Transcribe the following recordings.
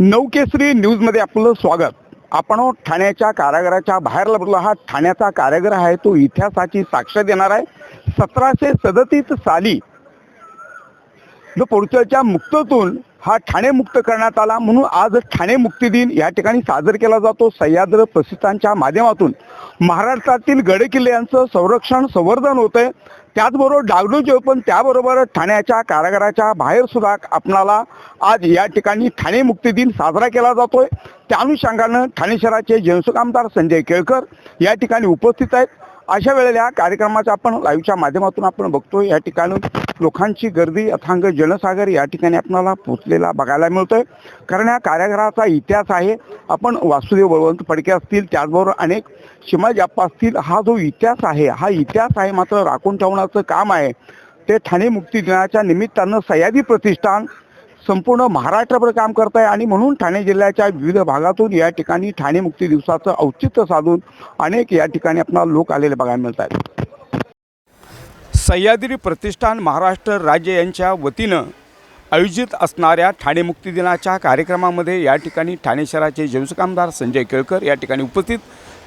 नवकेसरी न्यूजमध्ये आपलं स्वागत. आपण ठाण्याच्या कारागृहाच्या बाहेर लपलो हा ठाण्याचा कारागृह आहे तो इतिहासाची साक्ष देणार आहे. सतराशे सदतीस साली जो पोर्चलच्या मुक्ततून हा ठाणे मुक्त करण्यात आला म्हणून आज ठाणे मुक्ती दिन या ठिकाणी साजरा केला जातो. सह्याद्र प्रसिद्धांच्या माध्यमातून. महाराष्ट्रातील गडकिल्ल्यांचं संरक्षण संवर्धन होतंय. त्याचबरोबर डागडूचे पण त्याबरोबर ठाण्याच्या कारागराच्या बाहेर सुद्धा आपणाला आज या ठिकाणी ठाणे मुक्ती दिन साजरा केला जातोय. त्या अनुषंगानं ठाणे शहराचे जनसुख आमदार संजय केळकर या ठिकाणी उपस्थित आहेत. अशा वेळेला या कार्यक्रमाचा आपण लाईव्हच्या माध्यमातून आपण बघतोय. या ठिकाणी लोकांची गर्दी अथांग जनसागर या ठिकाणी आपल्याला पोचलेला बघायला मिळतोय. कारण या कारागृहाचा इतिहास आहे. आपण वासुदेव बळवंत फडके असतील त्याचबरोबर अनेक शिमाजी आप्पा असतील हा जो इतिहास आहे हा इतिहास आहे मात्र राखून ठेवण्याचं काम आहे. ते ठाणे मुक्ती दिनाच्या निमित्तानं सह्याद्री प्रतिष्ठान संपूर्ण महाराष्ट्रभर काम करत आहे आणि म्हणून ठाणे जिल्ह्याच्या विविध भागातून या ठिकाणी ठाणे मुक्ती दिवसाचं औचित्य साधून अनेक या ठिकाणी आपल्याला लोक आलेले बघायला मिळत आहेत सह्याद्री प्रतिष्ठान महाराष्ट्र राज्य यांच्या वतीनं आयोजित असणाऱ्या ठाणे मुक्ती दिनाच्या कार्यक्रमामध्ये या ठिकाणी ठाणे शहराचे जनसुख संजय केळकर या ठिकाणी उपस्थित.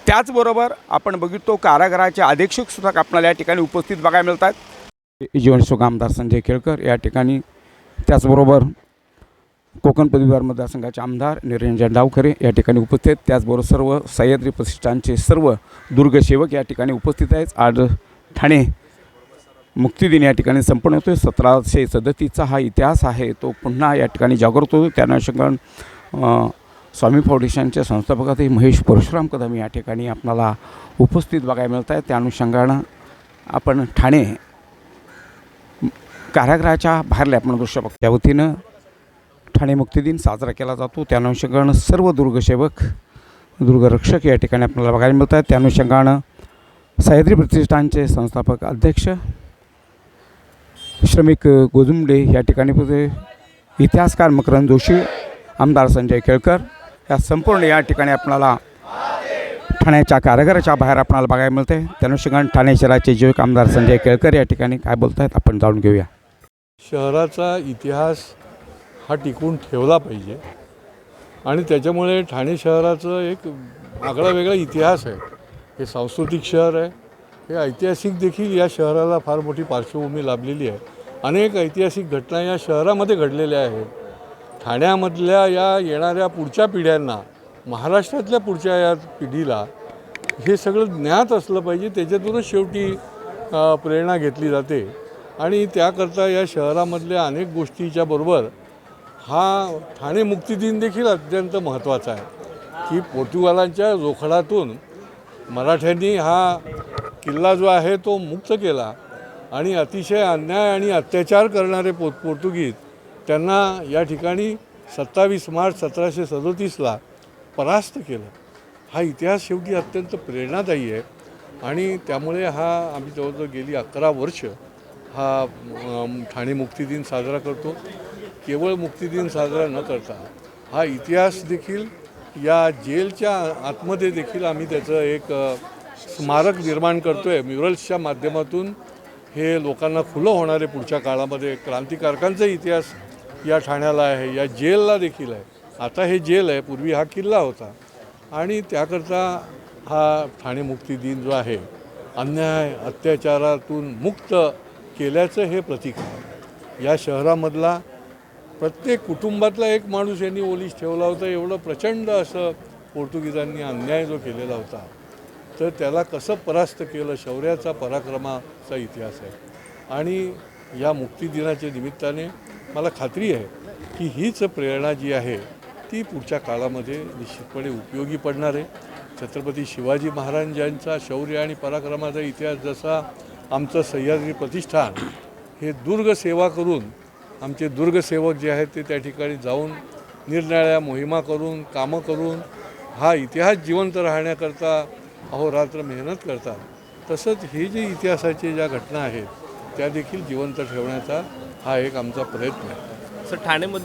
त्याचबरोबर आपण बघिततो कारागृहाचे अधीक्षक सुद्धा आपल्याला या ठिकाणी उपस्थित बघायला मिळतात जीवनसुख आमदार संजय केळकर या ठिकाणी त्याचबरोबर कोकण पदवीधर मतदारसंघाचे आमदार निरंजन डावखरे या ठिकाणी उपस्थित त्याचबरोबर सर्व सह्याद्री प्रतिष्ठानचे सर्व दुर्गसेवक या ठिकाणी उपस्थित आहेत. आज ठाणे मुक्तिदिन या ठिकाणी संपन्न होतो सतराशे सदतीसचा हा इतिहास आहे. तो पुन्हा या ठिकाणी जागृत होतो त्या अनुषंगानं स्वामी फाउंडेशनच्या संस्थापकातही महेश परशुराम कदम या ठिकाणी आपणाला उपस्थित बघायला मिळत आहे त्या अनुषंगानं आपण ठाणे कारागृहाच्या बाहेर आपण दृश्य बघ त्या वतीनं ठाणे मुक्ती दिन साजरा केला जातो. त्या अनुषंगानं सर्व दुर्गसेवक दुर्गरक्षक या ठिकाणी आपल्याला बघायला मिळत आहेत त्या अनुषंगानं सह्याद्री प्रतिष्ठानचे संस्थापक अध्यक्ष श्रमिक गोजुंबडे या ठिकाणी इतिहासकार मकरंद जोशी आमदार संजय केळकर या संपूर्ण या ठिकाणी आपणाला ठाण्याच्या कारागराच्या बाहेर आपणाला बघायला मिळते. त्या अनुषंगानं ठाणे शहराचे जीवक आमदार संजय केळकर या ठिकाणी काय बोलत आहेत आपण जाणून घेऊया. शहराचा इतिहास हा टिकून ठेवला पाहिजे. आणि त्याच्यामुळे ठाणे शहराचं एक आगळा वेगळा इतिहास आहे. हे सांस्कृतिक शहर आहे. हे ऐतिहासिक देखील या शहराला फार मोठी पार्श्वभूमी लाभलेली आहे. अनेक ऐतिहासिक घटना या शहरामध्ये घडलेल्या आहेत. ठाण्यामधल्या या येणाऱ्या पुढच्या पिढ्यांना महाराष्ट्रातल्या पुढच्या या पिढीला हे सगळं ज्ञात असलं पाहिजे. त्याच्यातूनच शेवटी प्रेरणा घेतली जाते. आणि त्याकरता या शहरामधल्या अनेक गोष्टीच्या बरोबर हा ठाणे मुक्तिदिन देखील अत्यंत महत्त्वाचा आहे. की पोर्तुगालांच्या जोखडातून मराठ्यांनी हा किल्ला जो आहे तो मुक्त केला आणि अतिशय अन्याय आणि अत्याचार करणारे पो पोर्तुगीज त्यांना या ठिकाणी सत्तावीस मार्च सतराशे सदोतीसला परास्त केलं. हा इतिहास शेवटी अत्यंत प्रेरणादायी आहे आणि त्यामुळे हा आम्ही जवळजवळ गेली अकरा वर्ष हा ठाणे मुक्तिदिन साजरा करतो. केवळ मुक्तिदिन साजरा न करता हा इतिहास देखील या जेलच्या आतमध्ये देखील आम्ही त्याचं एक स्मारक निर्माण करतो आहे म्युरल्सच्या माध्यमातून हे लोकांना खुलं होणारे पुढच्या काळामध्ये क्रांतिकारकांचा इतिहास या ठाण्याला आहे या जेलला देखील आहे. आता हे जेल आहे पूर्वी हा किल्ला होता. आणि त्याकरता हा ठाणे मुक्ती दिन जो आहे अन्याय अत्याचारातून मुक्त केल्याचं हे प्रतीक आहे. या शहरामधला प्रत्येक कुटुंबातला एक माणूस यांनी ओलीस ठेवला होता. एवढं प्रचंड असं पोर्तुगीजांनी अन्याय जो केलेला होता तर त्याला कसं परास्त केलं? शौर्याचा पराक्रमाचा इतिहास आहे. आणि या मुक्तीदिनाच्या निमित्ताने मला खात्री आहे की हीच प्रेरणा जी आहे ती पुढच्या काळामध्ये निश्चितपणे उपयोगी पडणार आहे. छत्रपती शिवाजी महाराजांचा शौर्य आणि पराक्रमाचा इतिहास जसा आमचं सह्याद्री प्रतिष्ठान हे दुर्ग सेवा करून आमचे दुर्गसेवक जे आहेत ते त्या ठिकाणी जाऊन निरनिराळ्या मोहिमा करून कामं करून हा इतिहास जिवंत राहण्याकरता अहोरात्र मेहनत करतात. तसंच हे जे इतिहासाचे ज्या घटना आहेत त्या देखील जिवंत ठेवण्याचा हा एक आमचा प्रयत्न आहे. सर ठाणेमध्ये